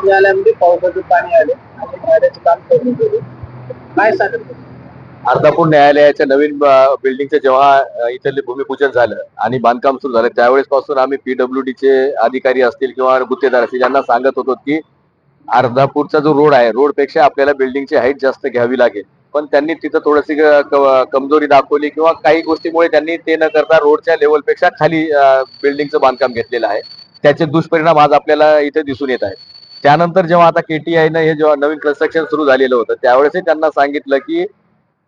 न्यायालयामध्ये पावसाचं पाणी आले आणि न्यायालयाचं काम करून गेले काय सांगत अर्धापूर न्यायालयाच्या नवीन बिल्डिंगचं जेव्हा इथले भूमिपूजन झालं आणि बांधकाम सुरू झालं त्यावेळेस पासून आम्ही पीडब्ल्यू चे अधिकारी असतील किंवा गुत्तेदार असतील यांना सांगत होतो की अर्धापूरचा जो रोड आहे रोडपेक्षा आपल्याला बिल्डिंगची हाईट जास्त घ्यावी लागेल. पण त्यांनी तिथं थोडीशी कमजोरी दाखवली किंवा काही गोष्टीमुळे त्यांनी ते न करता रोडच्या लेवलपेक्षा खाली बिल्डिंगचं बांधकाम घेतलेलं आहे. त्याचे दुष्परिणाम आज आपल्याला इथे दिसून येत आहेत. त्यानंतर जेव्हा आता केटीआयनं हे जेव्हा नवीन कन्स्ट्रक्शन सुरू झालेलं होतं त्यावेळेसही त्यांना सांगितलं की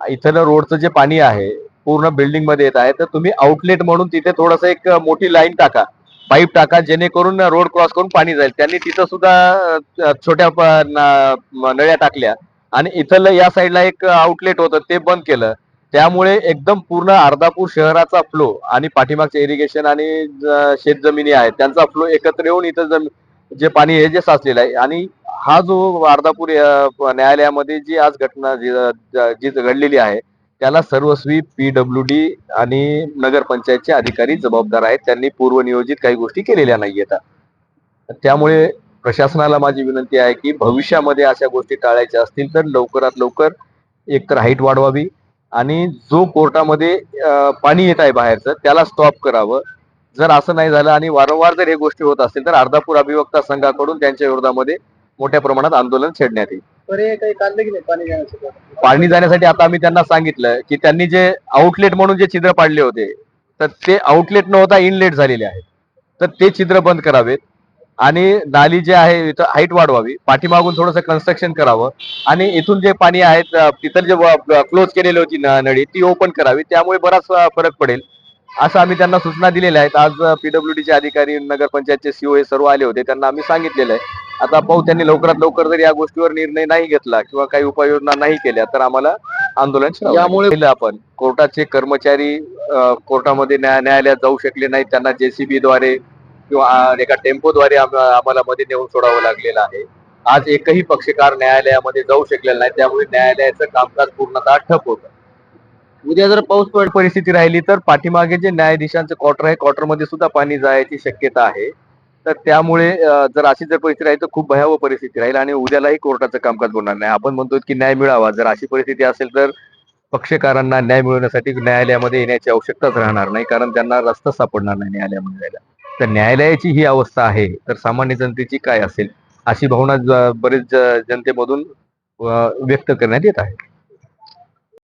इथलं रोडचं जे पाणी आहे पूर्ण बिल्डिंगमध्ये येत आहे तर तुम्ही आउटलेट म्हणून तिथे थोडस एक मोठी लाईन टाका. पाईप टाका जेणेकरून रोड क्रॉस करून पाणी जाईल. त्यांनी तिथं सुद्धा छोट्या नळ्या टाकल्या. आणि इथलं या साईडला एक आउटलेट होतं ते बंद केलं. त्यामुळे एकदम पूर्ण अर्धापूर शहराचा फ्लो आणि पाठीमागचे इरिगेशन आणि शेत शेतजमिनी आहेत त्यांचा फ्लो एकत्र येऊन इथं जमीन जे पाणी हे जे साचलेलं आहे. आणि हा जो अर्धापूर न्यायालयामध्ये जी आज घटना जी घडलेली आहे त्याला सर्वस्वी पीडब्ल्यू डी आणि नगरपंचायतचे अधिकारी जबाबदार आहेत. त्यांनी पूर्वनियोजित काही गोष्टी केलेल्या नाहीयेत त्यामुळे प्रशासनाला माझी विनंती आहे की भविष्यामध्ये अशा गोष्टी टाळायच्या असतील तर लवकरात लवकर एकतर हाईट वाढवावी आणि जो कोर्टामध्ये पाणी येत आहे बाहेरचं त्याला स्टॉप करावं. जर असं नाही झालं आणि वारंवार जर हे गोष्टी होत असतील तर अर्धापूर अभिवक्ता संघाकडून त्यांच्या विरोधामध्ये मोठ्या प्रमाणात आंदोलन छेडण्यात येईल. पर्याय काही काढलं की नाही? पाणी जाण्यासाठी आता आम्ही त्यांना सांगितलं की त्यांनी जे आउटलेट म्हणून जे छिद्र पाडले होते तर ते आउटलेट न होता इनलेट झालेले आहेत. तर ते छिद्र बंद करावेत आणि नाली जे आहे इथं हाईट वाढवावी पाठीमागून थोडंसं कन्स्ट्रक्शन करावं आणि इथून जे पाणी आहे तिथं जे क्लोज केलेली होती नळी ती ओपन करावी. त्यामुळे बराच फरक पडेल. असं आम्ही त्यांना सूचना दिलेल्या आहेत. आज पीडब्ल्यू चे अधिकारी नगरपंचायतचे सीओ हे सर्व आले होते. त्यांना आम्ही सांगितलेलं आहे. आता पाहू त्यांनी लवकरात लवकर जर या गोष्टीवर निर्णय नाही घेतला किंवा काही उपाययोजना नाही केल्या तर आम्हाला आंदोलन यामुळे-. आपण कोर्टाचे कर्मचारी कोर्टामध्ये न्याय न्यायालयात जाऊ शकले नाहीत. त्यांना जेसीबी द्वारे किंवा एका टेम्पोद्वारे आम- आम्हाला मध्ये नेऊन सोडावं लागलेलं आहे. आज एकही पक्षकार न्यायालयामध्ये जाऊ शकलेला नाही. त्यामुळे न्यायालयाचं कामकाज पूर्णतः ठप होतं. उद्या जर पाऊस पड परिस्थिती राहिली तर पाठीमागे जे न्यायाधीशांचं क्वार्टर आहे क्वार्टरमध्ये सुद्धा पाणी जायची शक्यता आहे. तर त्यामुळे जर अशी जर परिस्थिती राहील तर खूप भयावह परिस्थिती राहील आणि उद्यालाही कोर्टाचं कामकाज होणार नाही. आपण म्हणतो की न्याय मिळावा. जर अशी परिस्थिती असेल तर पक्षकारांना न्याय मिळवण्यासाठी न्यायालयामध्ये येण्याची आवश्यकताच राहणार नाही कारण त्यांना रस्ता सापडणार नाही न्यायालयामध्ये जायला. तर न्यायालयाची ही अवस्था आहे. तर सामान्य जनतेची काय असेल अशी भावना बरेच जनतेमधून व्यक्त करण्यात येत आहे.